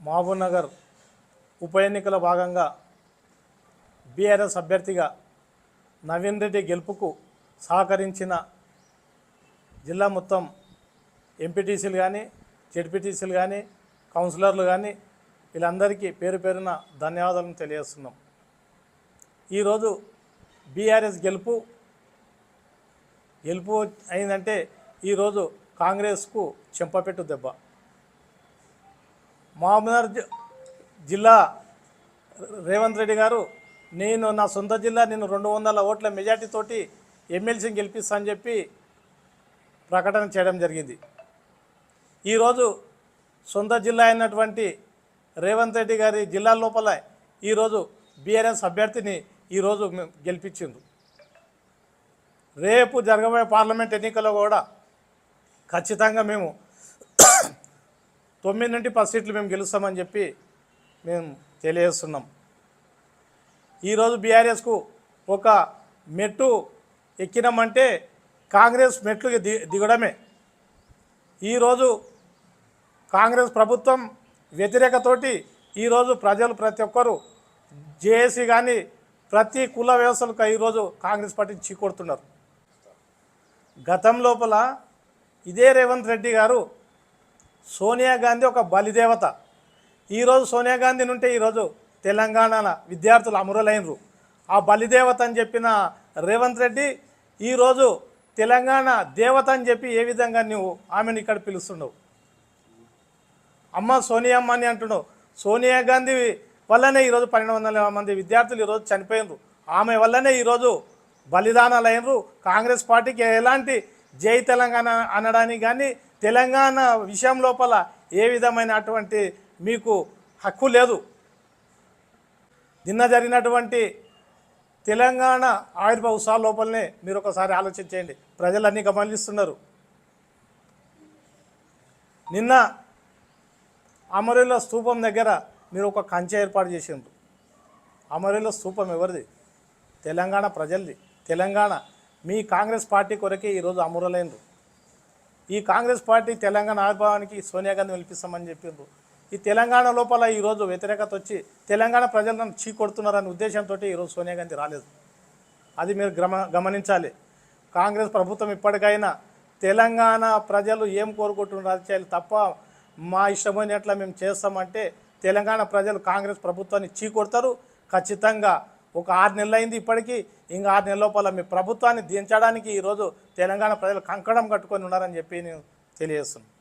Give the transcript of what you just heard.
మహబూబ్నగర్ ఉప ఎన్నికల భాగంగా బీఆర్ఎస్ అభ్యర్థిగా నవీన్ రెడ్డి గెలుపుకు సహకరించిన జిల్లా మొత్తం ఎంపీటీసీలు కానీ జెడ్పీటీసీలు కానీ కౌన్సిలర్లు కానీ వీళ్ళందరికీ పేరు పేరున ధన్యవాదాలను తెలియజేస్తున్నాం. ఈరోజు బీఆర్ఎస్ గెలుపు గెలుపు అయిందంటే ఈరోజు కాంగ్రెస్కు చెంపపెట్టు దెబ్బ. మహబూబ్నగర్ జి- జిల్లా రేవంత్ రెడ్డి గారు నేను నా సొంత జిల్లా నేను రెండు వందల ఓట్ల మెజార్టీతోటి ఎమ్మెల్సీని గెలిపిస్తా అని చెప్పి ప్రకటన చేయడం జరిగింది. ఈరోజు సొంత జిల్లా అయినటువంటి రేవంత్ రెడ్డి గారి జిల్లా లోపల ఈరోజు బీఆర్ఎస్ అభ్యర్థిని ఈరోజు మేము గెలిపించింది రేపు జరగబోయే పార్లమెంట్ ఎన్నికల్లో కూడా ఖచ్చితంగా మేము తొమ్మిది నుండి పది సీట్లు మేము గెలుస్తామని చెప్పి మేము తెలియజేస్తున్నాం. ఈరోజు బీఆర్ఎస్కు ఒక మెట్టు ఎక్కినామంటే కాంగ్రెస్ మెట్లు ది దిగడమే. ఈరోజు కాంగ్రెస్ ప్రభుత్వం వ్యతిరేకతోటి ఈరోజు ప్రజలు ప్రతి ఒక్కరు జేఏసీ కానీ ప్రతి కుల వ్యవస్థలకు ఈరోజు కాంగ్రెస్ పార్టీని చీకొడుతున్నారు. గతం లోపల ఇదే రేవంత్ రెడ్డి గారు సోనియా గాంధీ ఒక బలిదేవత. ఈరోజు సోనియా గాంధీ నుంటే ఈరోజు తెలంగాణ విద్యార్థులు అమరులైనరు. ఆ బలిదేవత అని చెప్పిన రేవంత్ రెడ్డి ఈరోజు తెలంగాణ దేవత అని చెప్పి ఏ విధంగా నువ్వు ఆమెను ఇక్కడ పిలుస్తున్నావు? అమ్మ సోనియా అమ్మ అని అంటున్నావు. సోనియా గాంధీ వల్లనే ఈరోజు పన్నెండు వందల మంది విద్యార్థులు ఈరోజు చనిపోయినరు. ఆమె వల్లనే ఈరోజు బలిదానాలు అయినరు కాంగ్రెస్ పార్టీకి ఎలాంటి జై తెలంగాణ అనడానికి కానీ తెలంగాణ విషయం లోపల ఏ విధమైనటువంటి మీకు హక్కు లేదు. నిన్న జరిగినటువంటి తెలంగాణ ఆవిర్భావ ఉత్సవాల లోపలనే మీరు ఒకసారి ఆలోచించేయండి ప్రజలన్నీ గమనిస్తున్నారు. నిన్న అమరుల స్తూపం దగ్గర మీరు ఒక కంచె ఏర్పాటు చేసిండ్రు. అమరుల స్థూపం ఎవరిది? తెలంగాణ ప్రజలది. తెలంగాణ మీ కాంగ్రెస్ పార్టీ కొరకే ఈరోజు అమరులైనరు ఈ కాంగ్రెస్ పార్టీ తెలంగాణ ఆవిర్భావానికి సోనియా గాంధీ పిలిపిస్తామని చెప్పిండ్రు. ఈ తెలంగాణ లోపల ఈరోజు వ్యతిరేకత వచ్చి తెలంగాణ ప్రజలను చీకొడుతున్నారనే ఉద్దేశంతో ఈరోజు సోనియా గాంధీ రాలేదు. అది మీరు గమ గమనించాలి. కాంగ్రెస్ ప్రభుత్వం ఇప్పటికైనా తెలంగాణ ప్రజలు ఏం కోరుకుంటున్నారు అది చేయాలి తప్ప మా ఇష్టమైనట్లా మేము చేస్తామంటే తెలంగాణ ప్రజలు కాంగ్రెస్ ప్రభుత్వాన్ని చీకొడతారు ఖచ్చితంగా ఒక ఆరు నెలలు అయింది ఇప్పటికీ. ఇంకా ఆరు నెలల లోపల మీ ప్రభుత్వాన్ని దించడానికి ఈరోజు తెలంగాణ ప్రజలు కంకణం కట్టుకొని ఉన్నారని చెప్పి నేను తెలియజేస్తున్నాను.